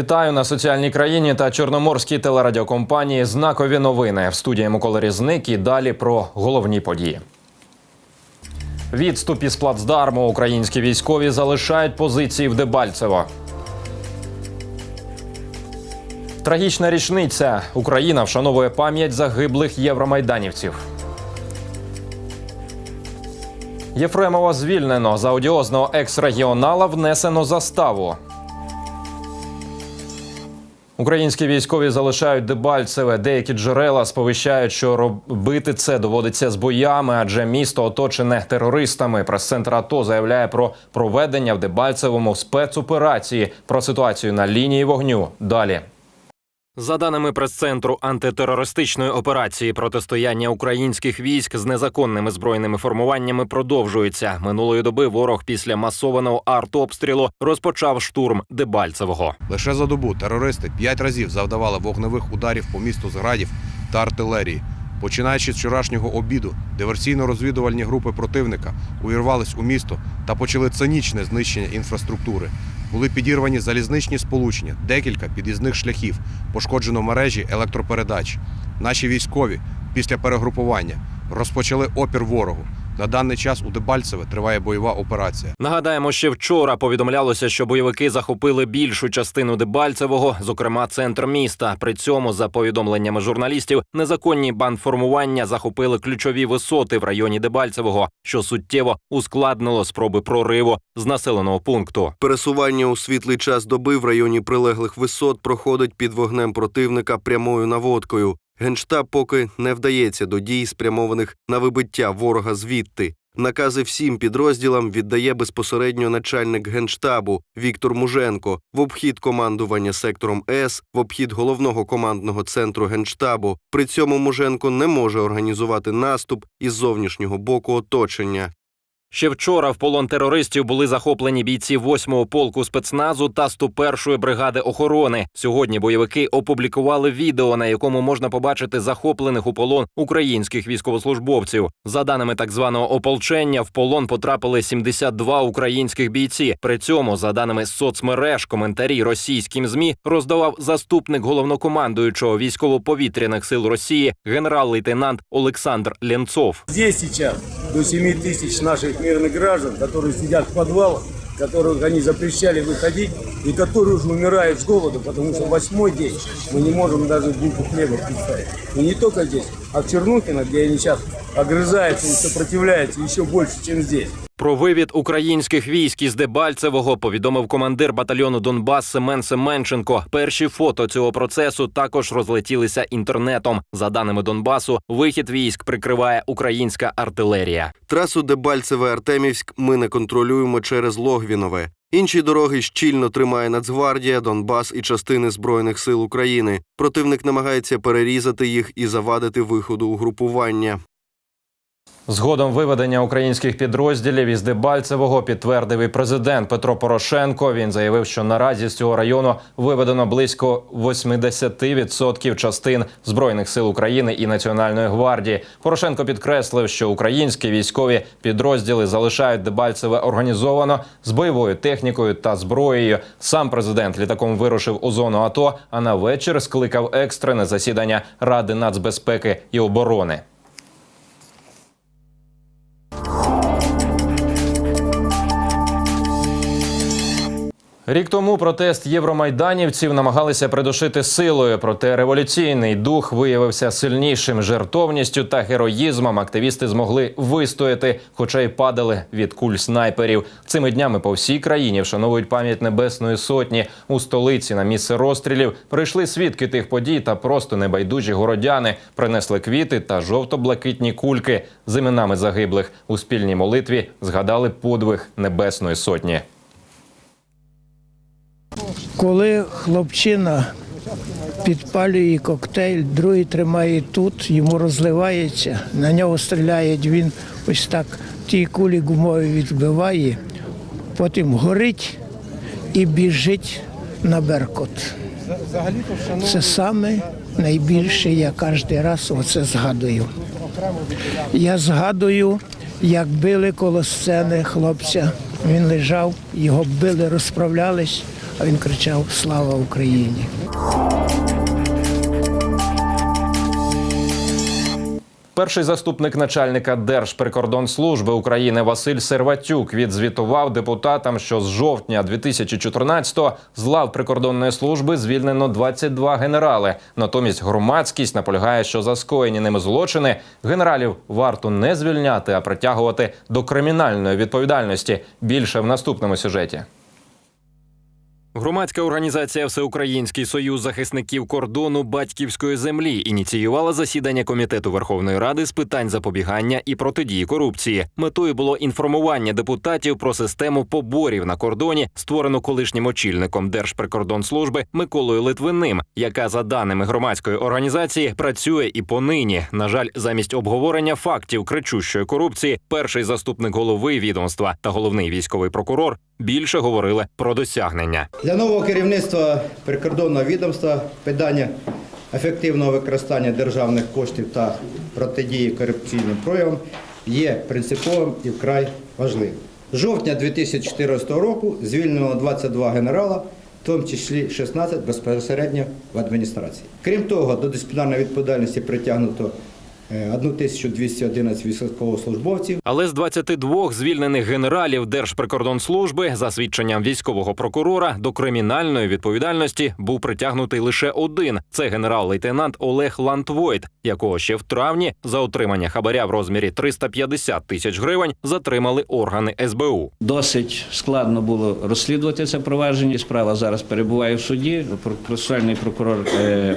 Вітаю на соціальній країні та чорноморській телерадіокомпанії. Знакові новини в студії Микола Різник і далі про головні події. Відступ із плацдарму українські військові залишають позиції в Дебальцево. Трагічна річниця. Україна вшановує пам'ять загиблих євромайданівців. Єфремова звільнено за одіозного екс-регіонала внесено заставу. Українські військові залишають Дебальцеве. Деякі джерела сповіщають, що робити це доводиться з боями, адже місто оточене терористами. Прес-центр АТО заявляє про проведення в Дебальцевому спецоперації. Про ситуацію на лінії вогню. Далі. За даними прес-центру антитерористичної операції, протистояння українських військ з незаконними збройними формуваннями продовжується. Минулої доби ворог після масованого артобстрілу розпочав штурм Дебальцевого. Лише за добу терористи п'ять разів завдавали вогневих ударів по місту зградів та артилерії. Починаючи з вчорашнього обіду, диверсійно-розвідувальні групи противника увірвались у місто та почали цинічне знищення інфраструктури. Були підірвані залізничні сполучення, декілька під'їзних шляхів, пошкоджено мережі електропередач. Наші військові після перегрупування розпочали опір ворогу. На даний час у Дебальцеве триває бойова операція. Нагадаємо, ще вчора повідомлялося, що бойовики захопили більшу частину Дебальцевого, зокрема центр міста. При цьому, за повідомленнями журналістів, незаконні бандформування захопили ключові висоти в районі Дебальцевого, що суттєво ускладнило спроби прориву з населеного пункту. Пересування у світлий час доби в районі прилеглих висот проходить під вогнем противника прямою наводкою. Генштаб поки не вдається до дій, спрямованих на вибиття ворога звідти. Накази всім підрозділам віддає безпосередньо начальник генштабу Віктор Муженко в обхід командування сектором С, в обхід головного командного центру генштабу. При цьому Муженко не може організувати наступ із зовнішнього боку оточення. Ще вчора в полон терористів були захоплені бійці 8-го полку спецназу та 101-ї бригади охорони. Сьогодні бойовики опублікували відео, на якому можна побачити захоплених у полон українських військовослужбовців. За даними так званого ополчення, в полон потрапили 72 українських бійці. При цьому, за даними соцмереж, коментарі російським змі роздавав заступник головнокомандуючого військово-повітряних сил Росії генерал-лейтенант Олександр Ленцов. Здесь сейчас до 7 тысяч наших мирных граждан, которые сидят в подвалах, которых они запрещали выходить и которые уже умирают с голоду, потому что восьмой день мы не можем даже булку хлеба представить. И не только здесь, а в Чернухино, где они сейчас огрызаются и сопротивляются еще больше, чем здесь. Про вивід українських військ із Дебальцевого повідомив командир батальйону Донбас Семен Семенченко. Перші фото цього процесу також розлетілися інтернетом. За даними Донбасу, вихід військ прикриває українська артилерія. Трасу Дебальцеве-Артемівськ ми не контролюємо через Логвінове. Інші дороги щільно тримає Нацгвардія, Донбас і частини Збройних сил України. Противник намагається перерізати їх і завадити виходу угрупування. Згодом виведення українських підрозділів із Дебальцевого підтвердив і президент Петро Порошенко. Він заявив, що наразі з цього району виведено близько 80% частин збройних сил України і Національної гвардії. Порошенко підкреслив, що українські військові підрозділи залишають Дебальцеве організовано з бойовою технікою та зброєю. Сам президент літаком вирушив у зону АТО, а на вечір скликав екстрене засідання Ради нацбезпеки і оборони. Рік тому протест євромайданівців намагалися придушити силою, проте революційний дух виявився сильнішим. Жертовністю та героїзмом активісти змогли вистояти, хоча й падали від куль снайперів. Цими днями по всій країні вшановують пам'ять Небесної Сотні. У столиці на місце розстрілів прийшли свідки тих подій та просто небайдужі городяни. Принесли квіти та жовто-блакитні кульки з іменами загиблих. У спільній молитві згадали подвиг Небесної Сотні. Коли хлопчина підпалює коктейль, другий тримає тут, йому розливається, на нього стріляють, він ось так ті кулі гумові відбиває, потім горить і біжить на беркот. Це саме найбільше я кожен раз оце згадую. Я згадую, як били коло сцени хлопця. Він лежав, його били, розправлялись, а він кричав Слава Україні! Перший заступник начальника Держприкордонслужби України Василь Серватюк відзвітував депутатам, що з жовтня 2014-го з лав прикордонної служби звільнено 22 генерали. Натомість громадськість наполягає, що за скоєні ними злочини генералів варто не звільняти, а притягувати до кримінальної відповідальності. Більше в наступному сюжеті. Громадська організація Всеукраїнський союз захисників кордону батьківської землі ініціювала засідання комітету Верховної Ради з питань запобігання і протидії корупції. Метою було інформування депутатів про систему поборів на кордоні, створену колишнім очільником Держприкордонслужби Миколою Литвиним, яка за даними громадської організації працює і понині. На жаль, замість обговорення фактів кричущої корупції, перший заступник голови відомства та головний військовий прокурор більше говорили про досягнення. Для нового керівництва прикордонного відомства питання ефективного використання державних коштів та протидії корупційним проявам є принциповим і вкрай важливим. З жовтня 2014 року звільнено 22 генерала, в тому числі 16 безпосередньо в адміністрації. Крім того, до дисциплінарної відповідальності притягнуто 1211 військовослужбовців, Але з 22 звільнених генералів Держприкордонслужби, за свідченням військового прокурора, до кримінальної відповідальності був притягнутий лише один. Це генерал-лейтенант Олег Лантвойт, якого ще в травні за отримання хабаря в розмірі 350 тисяч гривень затримали органи СБУ. Досить складно було розслідувати це провадження. Справа зараз перебуває в суді. Процесуальний прокурор е,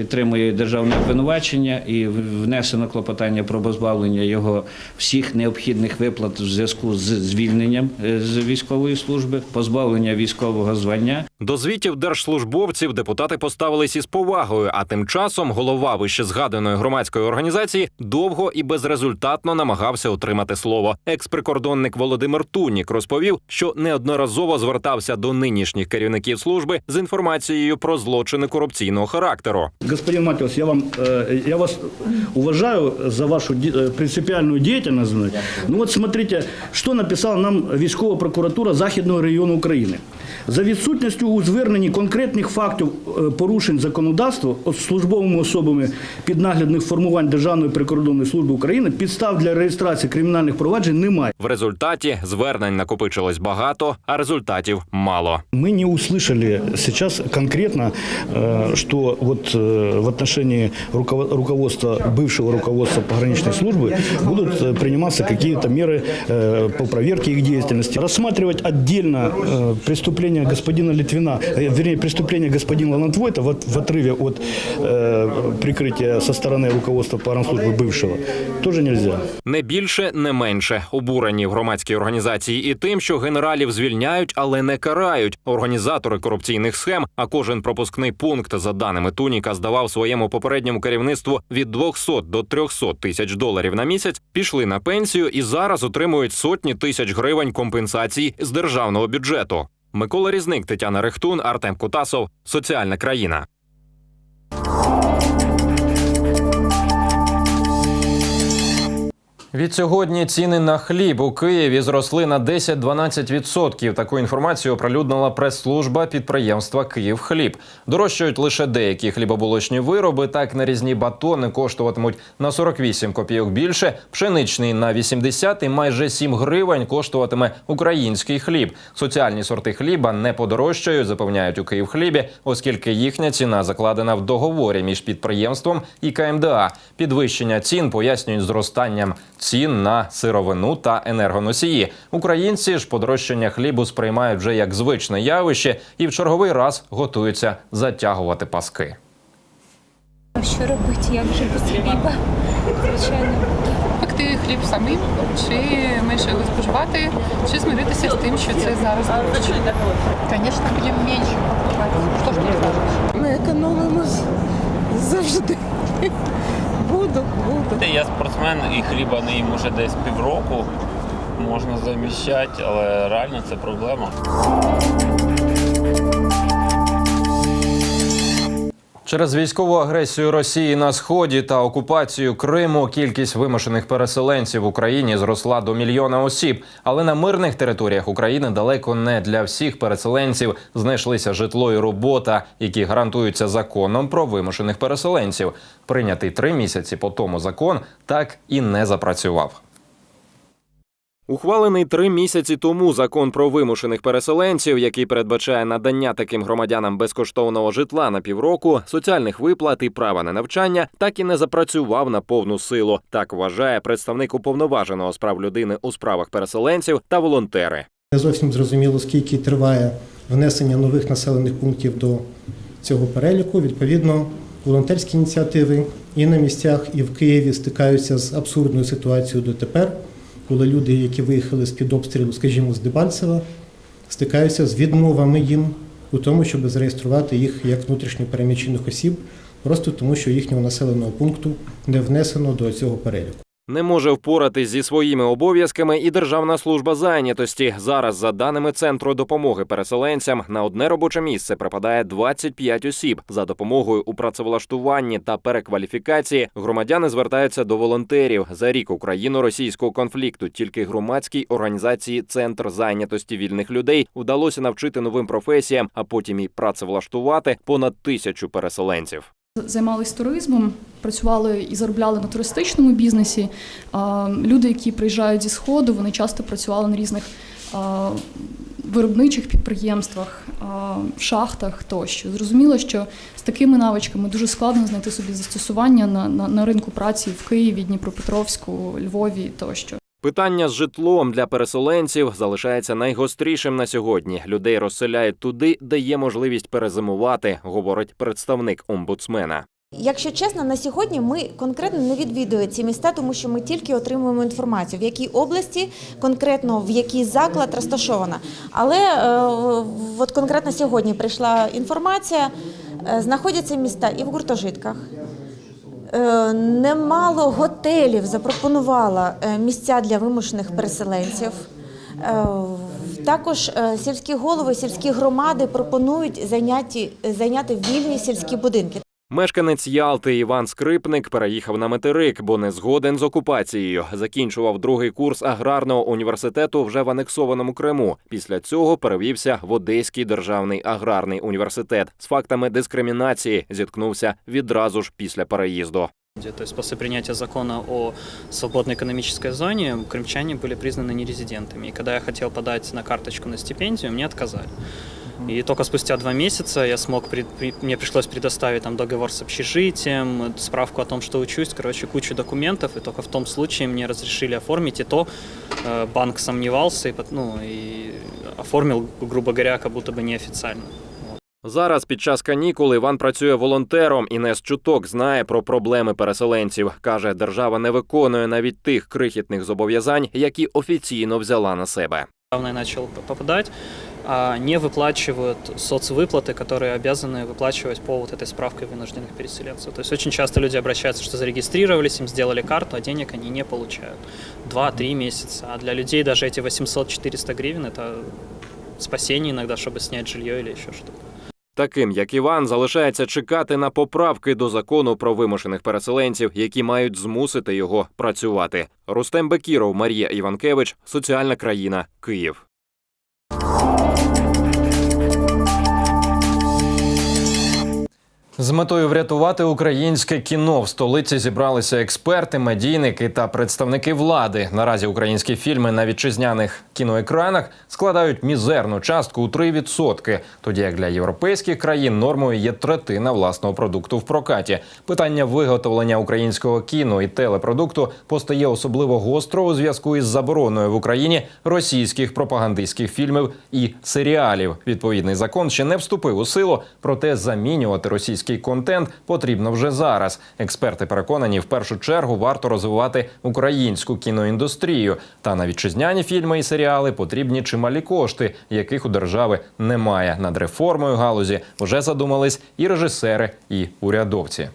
підтримує державне обвинувачення і внесено клопотання про позбавлення його всіх необхідних виплат в зв'язку з звільненням е, з військової служби, позбавлення військового звання. До звітів держслужбовців депутати поставились із повагою. А тим часом голова вище згаданої громадської організації довго і безрезультатно намагався отримати слово. Експрикордонник Володимир Тунік розповів, що неодноразово звертався до нинішніх керівників служби з інформацією про злочини корупційного характеру. Господин Матиус, я вам, э, я вас уважаю за вашу э, принципиальную деятельность. Ну вот смотрите, что написала нам військова прокуратура Західного району України. За відсутністю у зверненні конкретних фактів е, порушень законодавства от службовими особами піднаглядних формувань Державної прикордонної служби України підстав для реєстрації кримінальних проваджень немає. В результаті звернень накопичилось багато, а результатів мало. Мы не услышали сейчас конкретно, э, что вот э, в отношении руковод- руководства, бывшего руководства пограничной службы будут э, приниматься какие-то меры э, по проверке их деятельности. Рассматривать отдельно э, преступление господина Литвина, э, вернее, преступление господина Ланатвойта в, от- в отрыве от э, прикрытия со стороны руководства погранслужбы бывшего тоже нельзя. Не більше, не менше обурені в громадській організації і тим, що генералів звільняють, але не карають. Організатори корупційних схем, а кожен пропускний пункт, за даними Туніка, здавав своєму попередньому керівництву від 200 до 300 тисяч доларів на місяць, пішли на пенсію і зараз отримують сотні тисяч гривень компенсацій з державного бюджету. Микола Різник, Тетяна Рехтун, Артем Кутасов. Соціальна країна. Відсьогодні ціни на хліб у Києві зросли на 10-12%. Таку інформацію оприлюднила прес-служба підприємства «Київхліб». Дорожчають лише деякі хлібобулочні вироби. Так нарізні батони коштуватимуть на 48 копійок більше, пшеничний на 80 і майже 7 гривень коштуватиме український хліб. Соціальні сорти хліба не подорожчають, запевняють у «Київхлібі», оскільки їхня ціна закладена в договорі між підприємством і КМДА. Підвищення цін пояснюють зростанням цін на сировину та енергоносії. Українці ж подорожчання хлібу сприймають вже як звичне явище і в черговий раз готуються затягувати паски. А що робити, як же без хліба? Звичайно. пекти хліб самим, чи менше його споживати, чи змиритися з тим, що це зараз дорожче. Звісно, будемо менше покупати. Що ж ти скажеш? Ми економимо завжди. Буду, буду. Я спортсмен і хліба не їм уже десь півроку. Можна заміщати, але реально це проблема. Через військову агресію Росії на сході та окупацію Криму кількість вимушених переселенців в Україні зросла до мільйона осіб. Але на мирних територіях України далеко не для всіх переселенців знайшлися житло і робота, які гарантуються законом про вимушених переселенців. Прийнятий три місяці по тому закон так і не запрацював. Ухвалений три місяці тому закон про вимушених переселенців, який передбачає надання таким громадянам безкоштовного житла на півроку, соціальних виплат і права на навчання, так і не запрацював на повну силу. Так вважає представник уповноваженого з прав людини у справах переселенців та волонтери. Не зовсім зрозуміло, скільки триває внесення нових населених пунктів до цього переліку. Відповідно, волонтерські ініціативи і на місцях, і в Києві стикаються з абсурдною ситуацією дотепер, коли люди, які виїхали з під обстрілу, скажімо, з Дебальцева, стикаються з відмовами їм у тому, щоб зареєструвати їх як внутрішньо переміщених осіб, просто тому, що їхнього населеного пункту не внесено до цього переліку. Не може впоратись зі своїми обов'язками і Державна служба зайнятості. Зараз, за даними центру допомоги переселенцям, на одне робоче місце припадає 25 осіб. За допомогою у працевлаштуванні та перекваліфікації громадяни звертаються до волонтерів. За рік україно-російського конфлікту тільки громадській організації Центр зайнятості вільних людей вдалося навчити новим професіям, а потім і працевлаштувати понад тисячу переселенців. Займалися туризмом, працювали і заробляли на туристичному бізнесі. Люди, які приїжджають зі сходу, вони часто працювали на різних виробничих підприємствах, шахтах тощо. Зрозуміло, що з такими навичками дуже складно знайти собі застосування на, на, на ринку праці в Києві, Дніпропетровську, Львові тощо. Питання з житлом для переселенців залишається найгострішим на сьогодні. Людей розселяють туди, де є можливість перезимувати, говорить представник омбудсмена. Якщо чесно, на сьогодні ми конкретно не відвідуємо ці міста, тому що ми тільки отримуємо інформацію, в якій області, конкретно в який заклад розташована. Але е, от конкретно сьогодні прийшла інформація, е, знаходяться міста і в гуртожитках. Е, Немало готелів запропонувала е, місця для вимушених переселенців. Е, Також сільські голови, сільські громади пропонують зайняти, зайняти вільні сільські будинки. Мешканець Ялти Іван Скрипник переїхав на материк, бо не згоден з окупацією. Закінчував другий курс аграрного університету вже в анексованому Криму. Після цього перевівся в Одеський державний аграрний університет. З фактами дискримінації зіткнувся відразу ж після переїзду. То есть после принятия закона о свободной экономической зоне крымчане были признаны нерезидентами. И когда я хотел подать на карточку на стипендию, мне отказали. И только спустя два месяца я смог, при- при- мне пришлось предоставить там договор с общежитием, справку о том, что учусь, короче, кучу документов, и только в том случае мне разрешили оформить, и то э, банк сомневался, и, ну, и оформил, грубо говоря, как будто бы неофициально. Зараз під час канікул Іван працює волонтером і не з чуток знає про проблеми переселенців. каже, держава не виконує навіть тих крихітних зобов'язань, які офіційно взяла на себе. Недавно я начал п- попадать, а не выплачивают соцвыплаты, которые обязаны выплачивать по вот этой справке вынужденных переселенцев. То есть очень часто люди обращаются, что зарегистрировались, им сделали карту, а денег они не получают. Два-три месяца. А для людей даже эти 800-400 гривен – это спасение иногда, чтобы снять жилье или еще что-то. Таким як Іван залишається чекати на поправки до закону про вимушених переселенців, які мають змусити його працювати. Рустем Бекіров, Марія Іванкевич, соціальна країна, Київ. З метою врятувати українське кіно в столиці зібралися експерти, медійники та представники влади. Наразі українські фільми на вітчизняних кіноекранах складають мізерну частку у 3%, тоді як для європейських країн нормою є третина власного продукту в прокаті. Питання виготовлення українського кіно і телепродукту постає особливо гостро у зв'язку із забороною в Україні російських пропагандистських фільмів і серіалів. Відповідний закон ще не вступив у силу, проте замінювати російський контент потрібно вже зараз. Експерти переконані, в першу чергу варто розвивати українську кіноіндустрію. Та на вітчизняні фільми і серіали потрібні чималі кошти, яких у держави немає. Над реформою галузі вже задумались і режисери, і урядовці.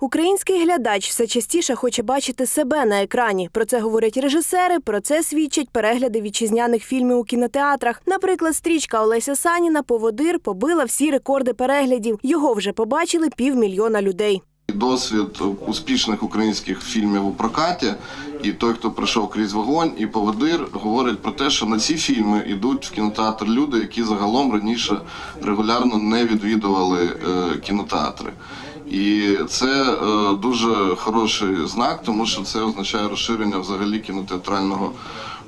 Український глядач все частіше хоче бачити себе на екрані. Про це говорять режисери. Про це свідчать перегляди вітчизняних фільмів у кінотеатрах. Наприклад, стрічка Олеся Саніна Поводир побила всі рекорди переглядів. Його вже побачили півмільйона людей. Досвід успішних українських фільмів у прокаті, і той, хто пройшов крізь вогонь, і поводир говорять про те, що на ці фільми йдуть в кінотеатр люди, які загалом раніше регулярно не відвідували е, кінотеатри. І це е, дуже хороший знак, тому що це означає розширення взагалі кінотеатрального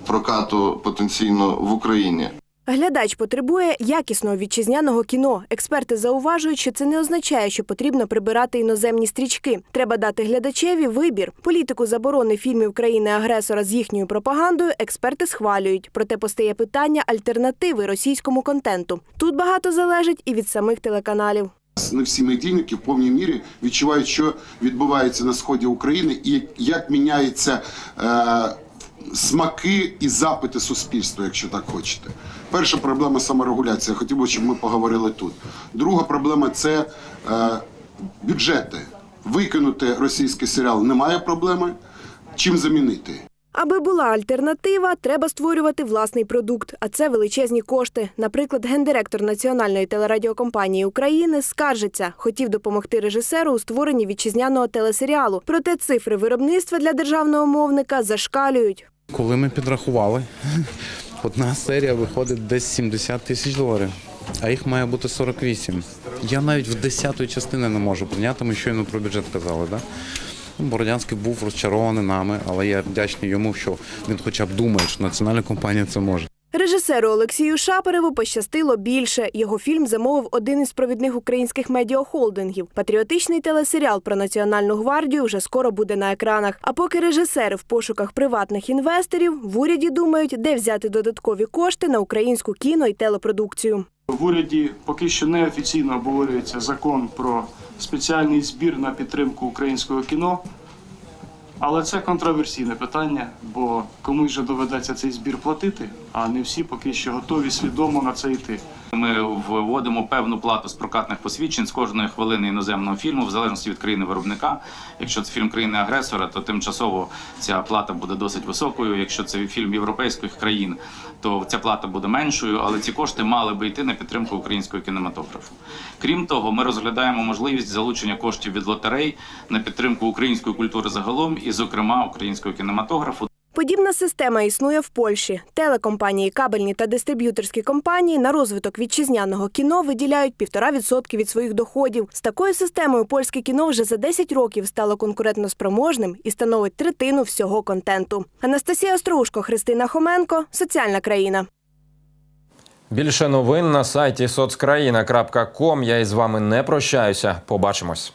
прокату потенційно в Україні. Глядач потребує якісного вітчизняного кіно. Експерти зауважують, що це не означає, що потрібно прибирати іноземні стрічки. Треба дати глядачеві вибір. Політику заборони фільмів країни-агресора з їхньою пропагандою експерти схвалюють. Проте постає питання альтернативи російському контенту. Тут багато залежить і від самих телеканалів. Не всі медійники в повній мірі відчувають, що відбувається на сході України, і як міняються е, смаки і запити суспільства, якщо так хочете. Перша проблема саморегуляція. Хотів би, щоб ми поговорили тут. Друга проблема це е, бюджети. Викинути російський серіал немає проблеми. Чим замінити? Аби була альтернатива, треба створювати власний продукт, а це величезні кошти. Наприклад, гендиректор Національної телерадіокомпанії України скаржиться, хотів допомогти режисеру у створенні вітчизняного телесеріалу. Проте цифри виробництва для державного мовника зашкалюють. Коли ми підрахували, одна серія виходить десь 70 тисяч доларів, а їх має бути 48. Я навіть в десятої частини не можу прийняти, ми щойно про бюджет казали. Да? Ну, Бородянський був розчарований нами, але я вдячний йому, що він хоча б думає, що національна компанія це може. Режисеру Олексію Шапереву пощастило більше. Його фільм замовив один із провідних українських медіахолдингів. Патріотичний телесеріал про національну гвардію вже скоро буде на екранах. А поки режисери в пошуках приватних інвесторів в уряді думають, де взяти додаткові кошти на українську кіно і телепродукцію. В уряді поки що неофіційно обговорюється закон про спеціальний збір на підтримку українського кіно. Але це контроверсійне питання, бо комусь же доведеться цей збір платити, а не всі поки що готові свідомо на це йти. Ми вводимо певну плату з прокатних посвідчень з кожної хвилини іноземного фільму, в залежності від країни виробника. Якщо це фільм країни-агресора, то тимчасово ця плата буде досить високою. Якщо це фільм європейських країн, то ця плата буде меншою, але ці кошти мали би йти на підтримку українського кінематографу. Крім того, ми розглядаємо можливість залучення коштів від лотерей на підтримку української культури загалом, і, зокрема, українського кінематографу. Подібна система існує в Польщі. Телекомпанії, кабельні та дистриб'юторські компанії на розвиток вітчизняного кіно виділяють півтора відсотки від своїх доходів. З такою системою польське кіно вже за 10 років стало конкурентноспроможним і становить третину всього контенту. Анастасія Острушко, Христина Хоменко, соціальна країна. Більше новин на сайті соцкраїна.ком. Я із вами не прощаюся. Побачимось.